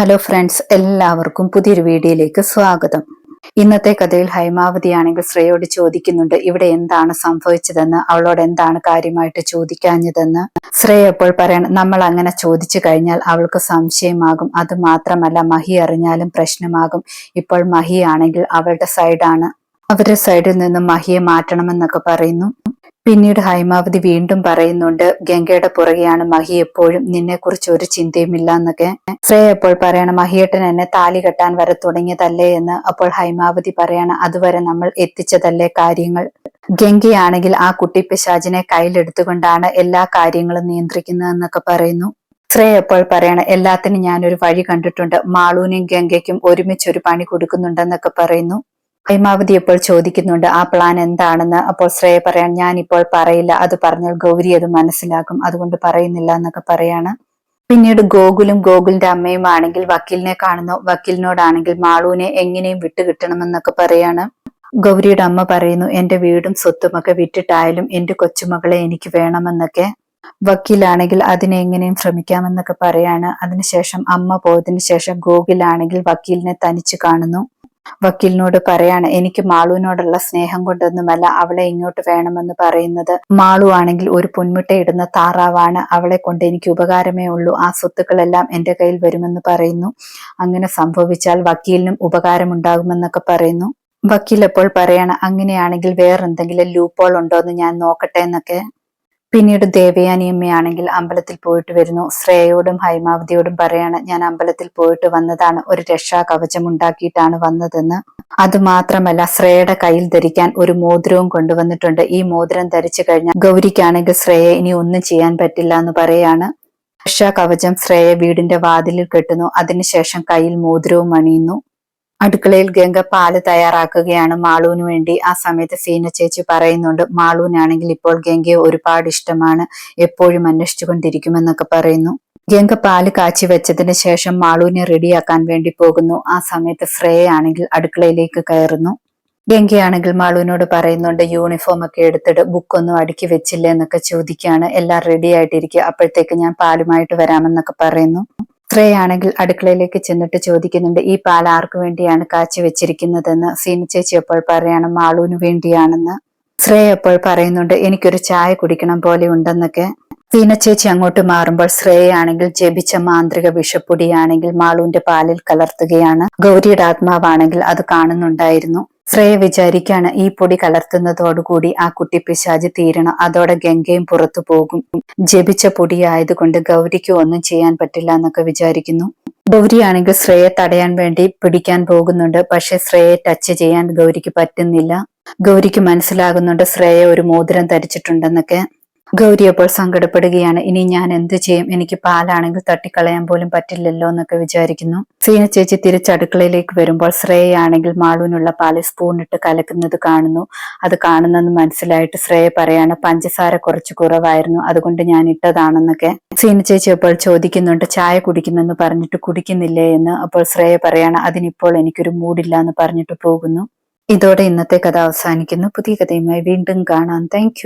Hello friends എല്ലാവർക്കും പുതിയൊരു വീഡിയോയിലേക്ക് സ്വാഗതം. ഇന്നത്തെ കഥയിൽ ഹൈമാവതിയാണെങ്കിൽ ശ്രേയോട് ചോദിക്കുന്നുണ്ട് ഇവിടെ എന്താണ് സംഭവിച്ചതെന്ന്? അവളോട് എന്താണ് കാര്യമായിട്ട് ചോദിക്കാഞ്ഞതെന്ന്? ശ്രേയ എപ്പോൾ പറയണം നമ്മൾ അങ്ങനെ ചോദിച്ചു കഴിഞ്ഞാൽ അവൾക്ക് സംശയമാകും. അത് മാത്രമല്ല മഹി അറിഞ്ഞാലും പ്രശ്നമാകും. ഇപ്പോൾ മഹി ആണെങ്കിൽ അവളുടെ സൈഡാണ് അവരുടെ സൈഡിൽ നിന്ന് മഹിയെ മാറ്റണമെന്നൊക്കെ പറയുന്നു. പിന്നീട് ഹൈമാവതി വീണ്ടും പറയുന്നുണ്ട് ഗംഗയുടെ പുറകെയാണ് മഹി എപ്പോഴും. നിന്നെ കുറിച്ച് ഒരു ചിന്തയുമില്ല എന്നൊക്കെ. ശ്രേയ എപ്പോൾ പറയണം മഹിയേട്ടൻ എന്നെ താലി കെട്ടാൻ വരെ തുടങ്ങിയതല്ലേ എന്ന്. അപ്പോൾ ഹൈമാവതി പറയണം അതുവരെ നമ്മൾ എത്തിച്ചതല്ലേ കാര്യങ്ങൾ. ഗംഗയാണെങ്കിൽ ആ കുട്ടി പിശാചിനെ കയ്യിലെടുത്തുകൊണ്ടാണ് എല്ലാ കാര്യങ്ങളും നിയന്ത്രിക്കുന്നതെന്നൊക്കെ പറയുന്നു. ശ്രേയ എപ്പോൾ പറയണം എല്ലാത്തിനും ഞാനൊരു വഴി കണ്ടിട്ടുണ്ട്. മാളൂനും ഗംഗയ്ക്കും ഒരുമിച്ച് ഒരു പണി കൊടുക്കുന്നുണ്ടെന്നൊക്കെ പറയുന്നു. ഹൈമാവതി ഇപ്പോൾ ചോദിക്കുന്നുണ്ട് ആ പ്ലാൻ എന്താണെന്ന്? അപ്പോൾ ശ്രേയ പറയാൻ ഞാൻ ഇപ്പോൾ പറയില്ല. അത് പറഞ്ഞാൽ ഗൗരി അത് മനസ്സിലാക്കും. അതുകൊണ്ട് പറയുന്നില്ല എന്നൊക്കെ പറയാണ്. പിന്നീട് ഗോകുലും ഗോകുലിന്റെ അമ്മയും ആണെങ്കിൽ വക്കീലിനെ കാണുന്നു. വക്കീലിനോടാണെങ്കിൽ മാളുവിനെ എങ്ങനെയും വിട്ടുകിട്ടണമെന്നൊക്കെ പറയാണ്. ഗൗരിയുടെ അമ്മ പറയുന്നു എന്റെ വീടും സ്വത്തും ഒക്കെ വിറ്റിട്ടായാലും എന്റെ കൊച്ചുമകളെ എനിക്ക് വേണമെന്നൊക്കെ. വക്കീലാണെങ്കിൽ അതിനെ എങ്ങനെയും ശ്രമിക്കാമെന്നൊക്കെ പറയാണ്. അതിനുശേഷം അമ്മ പോയതിനു ശേഷം ഗോകുലാണെങ്കിൽ വക്കീലിനെ തനിച്ചു കാണുന്നു. വക്കീലിനോട് പറയാണ് എനിക്ക് മാളുവിനോടുള്ള സ്നേഹം കൊണ്ടൊന്നുമല്ല അവളെ ഇങ്ങോട്ട് വേണമെന്ന് പറയുന്നത്. മാളു ആണെങ്കിൽ ഒരു ഇടുന്ന താറാവാണ് അവളെ കൊണ്ട് എനിക്ക് ഉപകാരമേ ഉള്ളൂ. ആ സ്വത്തുക്കളെല്ലാം എന്റെ കയ്യിൽ വരുമെന്ന് പറയുന്നു. അങ്ങനെ സംഭവിച്ചാൽ വക്കീലിനും ഉപകാരമുണ്ടാകുമെന്നൊക്കെ പറയുന്നു. വക്കീൽ എപ്പോൾ പറയാണ് അങ്ങനെയാണെങ്കിൽ വേറെന്തെങ്കിലും ലൂപ്പോൾ ഉണ്ടോ എന്ന് ഞാൻ നോക്കട്ടെ എന്നൊക്കെ. പിന്നീട് ദേവയാനിയമ്മയാണെങ്കിൽ അമ്പലത്തിൽ പോയിട്ട് വരുന്നു. ശ്രേയോടും ഹൈമാവതിയോടും പറയാണ് ഞാൻ അമ്പലത്തിൽ പോയിട്ട് വന്നതാണ്. ഒരു രക്ഷാ കവചം ഉണ്ടാക്കിയിട്ടാണ് വന്നതെന്ന്. അതുമാത്രമല്ല ശ്രേയയുടെ കയ്യിൽ ധരിക്കാൻ ഒരു മോതിരവും കൊണ്ടുവന്നിട്ടുണ്ട്. ഈ മോതിരം ധരിച്ചു കഴിഞ്ഞാൽ ഗൗരിക്കാണെങ്കിൽ ശ്രേയ ഇനി ഒന്നും ചെയ്യാൻ പറ്റില്ല എന്ന് പറയാണ്. രക്ഷാ കവചം ശ്രേയ വീടിന്റെ വാതിലിൽ കെട്ടുന്നു. അതിനുശേഷം കയ്യിൽ മോതിരവും അണിയുന്നു. അടുക്കളയിൽ ഗംഗ പാൽ തയ്യാറാക്കുകയാണ്. മാളുവിന് വേണ്ടി ആ സമയത്ത് സീന ചേച്ചി പറയുന്നുണ്ട് മാളുവിനാണെങ്കിൽ ഇപ്പോൾ ഗംഗയെ ഒരുപാട് ഇഷ്ടമാണ്. എപ്പോഴും അന്വേഷിച്ചുകൊണ്ടിരിക്കുമെന്നൊക്കെ പറയുന്നു. ഗംഗ പാൽ കാച്ചി വെച്ചതിന് ശേഷം മാളുവിനെ റെഡിയാക്കാൻ വേണ്ടി പോകുന്നു. ആ സമയത്ത് ശ്രേയ ആണെങ്കിൽ അടുക്കളയിലേക്ക് കയറുന്നു. ഗംഗയാണെങ്കിൽ മാളുവിനോട് പറയുന്നുണ്ട് യൂണിഫോം ഒക്കെ എടുത്തിട്ട് ബുക്കൊന്നും അടുക്കി വെച്ചില്ല? എന്നൊക്കെ ചോദിക്കുകയാണ്. എല്ലാം റെഡി ആയിട്ടിരിക്കുക അപ്പോഴത്തേക്ക് ഞാൻ പാലുമായിട്ട് വരാമെന്നൊക്കെ പറയുന്നു. ശ്രേയാണെങ്കിൽ അടുക്കളയിലേക്ക് ചെന്നിട്ട് ചോദിക്കുന്നുണ്ട് ഈ പാൽ ആർക്കു വേണ്ടിയാണ് കാച്ചി വെച്ചിരിക്കുന്നതെന്ന് സീന ചേച്ചി അപ്പോൾ പറയാണ് മാളൂന് വേണ്ടിയാണെന്ന്. ശ്രേയ അപ്പോൾ പറയുന്നുണ്ട് എനിക്കൊരു ചായ കുടിക്കണം പോലെ ഉണ്ടെന്നൊക്കെ. സീന ചേച്ചി അങ്ങോട്ട് മാറുമ്പോൾ ശ്രേയാണെങ്കിൽ ജപിച്ച മാന്ത്രിക വിഷപ്പൊടിയാണെങ്കിൽ മാളൂന്റെ പാലിൽ കലർത്തുകയാണ്. ഗൗരിയുടെ ആത്മാവാണെങ്കിൽ അത് കാണുന്നുണ്ടായിരുന്നു. ശ്രേയ വിചാരിക്കാണ് ഈ പൊടി കലർത്തുന്നതോടുകൂടി ആ കുട്ടി പിശാജ് തീരണം. അതോടെ ഗംഗയും പുറത്തു പോകും. ജപിച്ച പൊടിയായതുകൊണ്ട് ഗൗരിക്ക് ഒന്നും ചെയ്യാൻ പറ്റില്ല എന്നൊക്കെ വിചാരിക്കുന്നു. ഗൗരിയാണെങ്കിൽ ശ്രേയെ തടയാൻ വേണ്ടി പിടിക്കാൻ പോകുന്നുണ്ട്. പക്ഷെ ശ്രേയെ ടച്ച് ചെയ്യാൻ ഗൗരിക്ക് പറ്റുന്നില്ല. ഗൗരിക്ക് മനസ്സിലാകുന്നുണ്ട് ശ്രേയ ഒരു മോതിരം ധരിച്ചിട്ടുണ്ടെന്നൊക്കെ. ഗൗരി അപ്പോൾ സങ്കടപ്പെടുകയാണ്. ഇനി ഞാൻ എന്ത് ചെയ്യും? എനിക്ക് പാലാണെങ്കിൽ തട്ടിക്കളയാൻ പോലും പറ്റില്ലല്ലോ എന്നൊക്കെ വിചാരിക്കുന്നു. സീന ചേച്ചി തിരിച്ചടുക്കളയിലേക്ക് വരുമ്പോൾ ശ്രേയാണെങ്കിൽ മാളൂനുള്ള പാൽ സ്പൂണിട്ട് കലക്കുന്നത് കാണുന്നു. അത് കാണുന്നെന്ന് മനസ്സിലായിട്ട് ശ്രേയ പറയാണ് പഞ്ചസാര കുറച്ച് കുറവായിരുന്നു അതുകൊണ്ട് ഞാൻ ഇട്ടതാണെന്നൊക്കെ. സീന ചേച്ചി അപ്പോൾ ചോദിക്കുന്നുണ്ട് ചായ കുടിക്കുന്നെന്ന് പറഞ്ഞിട്ട് കുടിക്കുന്നില്ലേ എന്ന്? അപ്പോൾ ശ്രേയ പറയാണ് അതിനിപ്പോൾ എനിക്കൊരു മൂടില്ല എന്ന് പറഞ്ഞിട്ട് പോകുന്നു. ഇതോടെ ഇന്നത്തെ കഥ അവസാനിക്കുന്നു. പുതിയ കഥയുമായി വീണ്ടും കാണാം. താങ്ക്